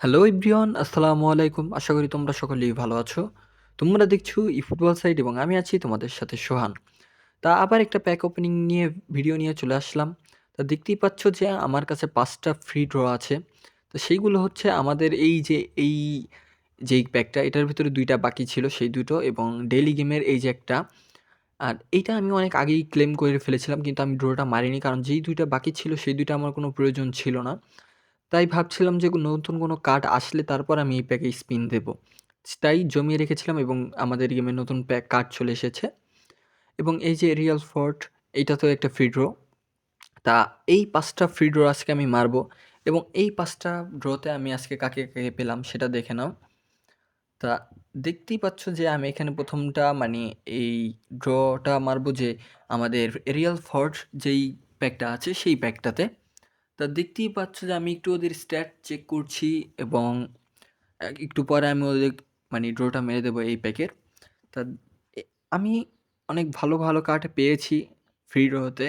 Hello everyone আসসালামু আলাইকুম। আশা করি তোমরা সকলেই ভালো আছো। তোমরা দেখছ ই ফুটবল সাইট এবং আমি আছি তোমাদের সাথে সোহান। তা আবার একটা প্যাক ওপেনিং নিয়ে ভিডিও নিয়ে চলে আসলাম। তা দেখতেই পাচ্ছ যে আমার কাছে পাঁচটা ফ্রি ড্র আছে। তো সেইগুলো হচ্ছে আমাদের এই যে, এই যেই প্যাকটা এটার ভিতরে দুইটা বাকি ছিল সেই দুটো এবং ডেইলি গেমের এই যে একটা। আর এইটা আমি অনেক আগেই ক্লেম করে ফেলেছিলাম কিন্তু আমি ড্রটা মারিনি কারণ যেই দুইটা বাকি ছিল সেই দুইটা আমার কোনো প্রয়োজন ছিল না। তাই ভাবছিলাম যে নতুন কোনো কার্ড আসলে তারপর আমি এই প্যাকে স্পিন দেব। তাই জমিয়ে রেখেছিলাম এবং আমাদের গেমে নতুন প্যাক কার্ড চলে এসেছে এবং এই যে রিয়াল ফোর্ট এইটা তো একটা ফ্রি ড্র। তা এই ৫ টা ফ্রি ড্র আজকে আমি মারব এবং এই ৫ টা ড্রতে আমি আজকে কাকে, কাকে পেলাম সেটা দেখে নাও। তা দেখতেই পাচ্ছ যে আমি এখানে প্রথমটা মানে এই ড্রটা মারব যে আমাদের রিয়াল ফোর্ট যেই প্যাকটা আছে সেই প্যাকটাতে। তা দেখতেই পাচ্ছ যে আমি একটু ওদের স্ট্যাট চেক করছি এবং একটু পরে আমি ওদের মানে ড্রোটা মেরে দেবো এই প্যাকের। তা আমি অনেক ভালো, ভালো কার্ড পেয়েছি ফ্রি ড্রতে।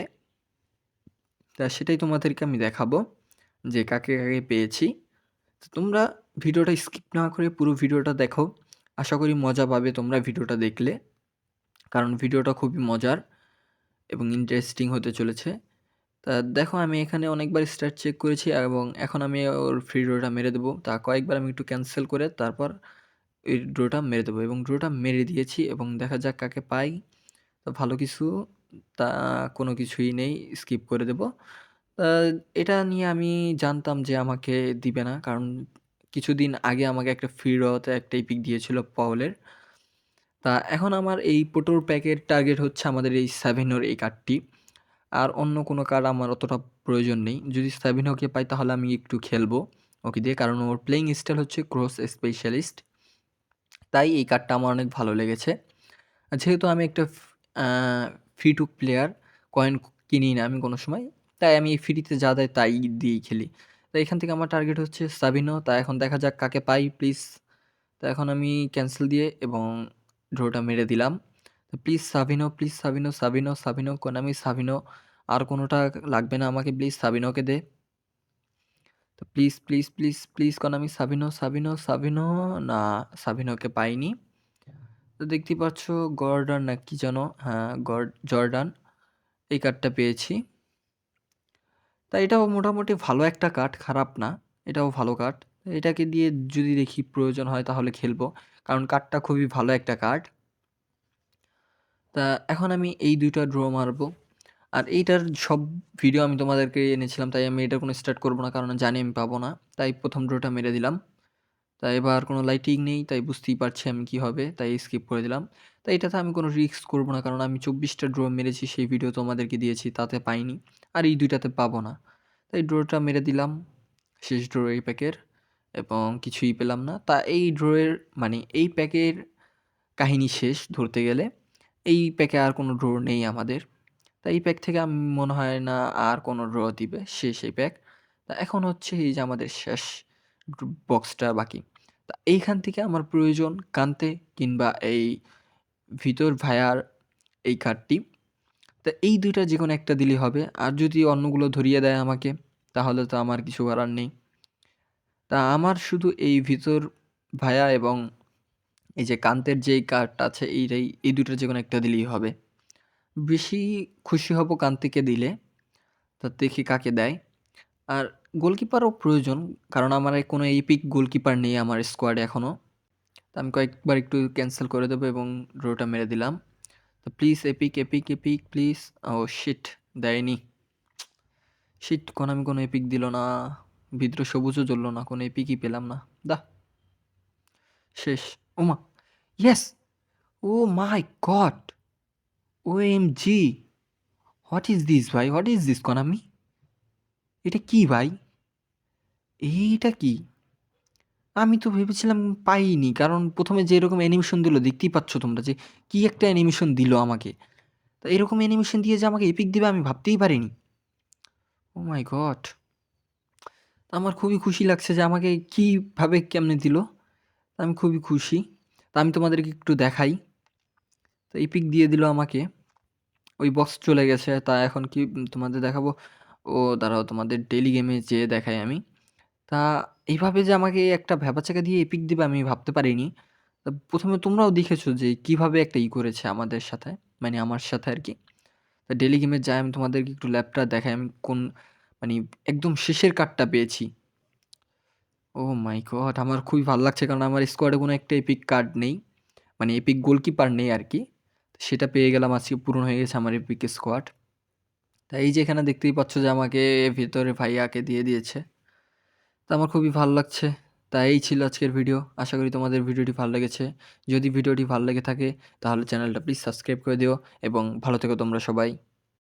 তা সেটাই তোমাদেরকে আমি দেখাবো যে কাকে, কাকে পেয়েছি। তো তোমরা ভিডিওটা স্কিপ না করে পুরো ভিডিওটা দেখো। আশা করি মজা পাবে তোমরা ভিডিওটা দেখলে। কারণ ভিডিওটা খুবই মজার এবং ইন্টারেস্টিং হতে চলেছে। তা দেখো আমি এখানে অনেকবার স্ট্যাট চেক করেছি এবং এখন আমি ওর ফ্রি ড্রটা মেরে দেবো। তা কয়েকবার আমি একটু ক্যান্সেল করে তারপর এই ড্রটা মেরে দেবো এবং ড্রটা মেরে দিয়েছি এবং দেখা যাক কাকে পাই। তো ভালো কিছু, তা কোনো কিছুই নেই স্কিপ করে দেবো। এটা নিয়ে আমি জানতাম যে আমাকে দিবে না। কারণ কিছুদিন আগে আমাকে একটা ফ্রি ড্রতে একটা ইপিক দিয়েছিল পাউলের। তা এখন আমার এই পোটোর প্যাকের টার্গেট হচ্ছে আমাদের এই সাভিনোর এই কার্ডটি। আর অন্য কোনো কার্ড আমার অতটা প্রয়োজন নেই। যদি সাবিনোকে পাই তাহলে আমি একটু খেলব ওকে দিয়ে। কারণ ওর প্লেইং স্টাইল হচ্ছে ক্রস স্পেশালিস্ট। তাই এই কার্ডটা আমার অনেক ভালো লেগেছে। যেহেতু আমি একটা ফ্রি টু প্লেয়ার কয়েন কিনি না আমি কোনো সময়। তাই আমি ফ্রিতে যা দেয় তাই দিয়েই খেলি। তো এখান থেকে আমার টার্গেট হচ্ছে সাবিনো। তা এখন দেখা যাক কাকে পাই প্লিজ। তো এখন আমি ক্যান্সেল দিয়ে এবং ড্রোটা মেরে দিলাম। প্লিজ সাবিনো, প্লিজ সাবিনো, সাবিনো, সাবিনো, কোন আমি সাবিনো। আর কোনোটা লাগবে না আমাকে প্লিজ সাবিনোকে দে। তো please, please, please, please Konami Sabino, Sabino, Sabino না সাবিনোকে পাইনি। তো দেখতেই পাচ্ছ গর্ডন না কি যেন হ্যাঁ, গড জর্ডান এই কার্ডটা পেয়েছি। তা এটাও মোটামুটি ভালো একটা কার্ড, খারাপ না। এটাও ভালো কার্ড। এটাকে দিয়ে যদি দেখি প্রয়োজন হয় তাহলে খেলব। কারণ কার্ডটা খুবই ভালো একটা কার্ড। তা এখন আমি এই ২ টা ড্র মারবো। আর এইটার সব ভিডিও আমি তোমাদেরকে এনেছিলাম, তাই আমি এটা কোনো স্টার্ট করব না, কারণ জানি আমি পাবো না। তাই প্রথম ড্রোটা মেরে দিলাম। তাই এবার কোনো লাইটিং নেই, তাই বুঝতেই পারছি আমি কি হবে, তাই স্কিপ করে দিলাম। তাই এটাতে আমি কোনো রিস্ক করব না, কারণ আমি ২৪ টা ড্র মেরেছি, সেই ভিডিও তোমাদেরকে দিয়েছি, তাতে পাইনি। আর এই দুইটাতে পাবো না। তাই ড্রটা মেরে দিলাম। শেষ ড্র এই প্যাকের এবং কিছুই পেলাম না। তা এই ড্রয়ের মানে এই প্যাকের কাহিনী শেষ ধরতে গেলে। এই প্যাকে আর কোনো ড্র নেই আমাদের। তা এই প্যাক থেকে আমি মনে হয় না আর কোনো ড্র দিবে। শেষ এই প্যাক। তা এখন হচ্ছে এই যে আমাদের শেষ বক্সটা বাকি। তা এইখান থেকে আমার প্রয়োজন কান্তে কিংবা এই ভিতর ভায়ার এই কার্ডটি। তা এই ২ যে কোনো একটা দিলেই হবে। আর যদি অন্যগুলো ধরিয়ে দেয় আমাকে, তাহলে তো আমার কিছু করার নেই। তা আমার শুধু এই ভিতর ভায়া এবং এই যে কান্তের যেই কার্ডটা আছে, এইটাই, এই ২ যে কোনো একটা দিলেই হবে। বেশি খুশি হব কান্তিকে দিলে। তা দেখি কাকে দেয়। আর গোলকিপারও প্রয়োজন। কারণ আমার কোনো এপিক গোলকিপার নেই আমার স্কোয়াডে এখনও তো আমি কয়েকবার একটু ক্যান্সেল করে দেবো এবং ড্রটা মেরে দিলাম। তো please epic, epic, epic please. Oh shit! দেয়নি। শিট! কোন আমি কোনো এপিক দিল না। ভিতরে সবুজও জ্বলল না। কোনো এপিকই পেলাম না। দা শেষ। ওমা! Yes! Oh my god! OMG! What is this ভাই? What is this Konami? এটা কি, ভাই? এইটা কি? আমি তো ভেবেছিলাম পাইনি। কারণ ১ম এ যেরকম অ্যানিমেশন দিল, দেখতেই পাচ্ছ তোমরা যে কি একটা অ্যানিমেশন দিল আমাকে। তো এরকম অ্যানিমেশন দিয়ে যে আমাকে এপিক দিবে আমি ভাবতেই পারিনি। Oh my god! আমার খুবই খুশি লাগছে যে আমাকে কীভাবে কেমনে দিল। আমি খুবই খুশি। তা আমি তোমাদেরকে একটু দেখাই। তো এপিক দিয়ে দিল আমাকে। ওই বক্স চলে গেছে। তা এখন কি তোমাদের দেখাবো? ও দাঁড়াও তোমাদের ডেলি গেমে যেয়ে দেখাই আমি। তা এইভাবে যে আমাকে একটা ভ্যাবাচ্যাকা দিয়ে এপিক দিবে আমি ভাবতে পারিনি। তা প্রথমে তোমরাও দেখেছ যে কীভাবে একটা ই করেছে আমাদের সাথে, মানে আমার সাথে আর কি তা ডেলি গেমে যাই আমি তোমাদেরকে একটু ল্যাবটা দেখাই আমি কোন মানে একদম শেষের কার্ডটা পেয়েছি। Oh my god! আমার খুবই ভালো লাগছে কারণ আমার স্কোয়াডে কোনো একটা এপিক কার্ড নেই। মানে এপিক গোলকিপার নেই আরকি। সেটা পেয়ে গেলাম আজকে পূরণ হয়ে গেছে আমার এপিক স্কোয়াড। তাই এই যে এখানে দেখতেই পাচ্ছ যে আমাকে ভেতরে ভাইয়াকে দিয়ে দিয়েছে। তা আমার খুবই ভালো লাগছে। তাই এই ছিল আজকের ভিডিও। আশা করি তোমাদের ভিডিওটি ভালো লেগেছে। যদি ভিডিওটি ভালো লেগে থাকে, তাহলে চ্যানেলটা প্লিজ সাবস্ক্রাইব করে দিও এবং ভালো থেকো তোমরা সবাই।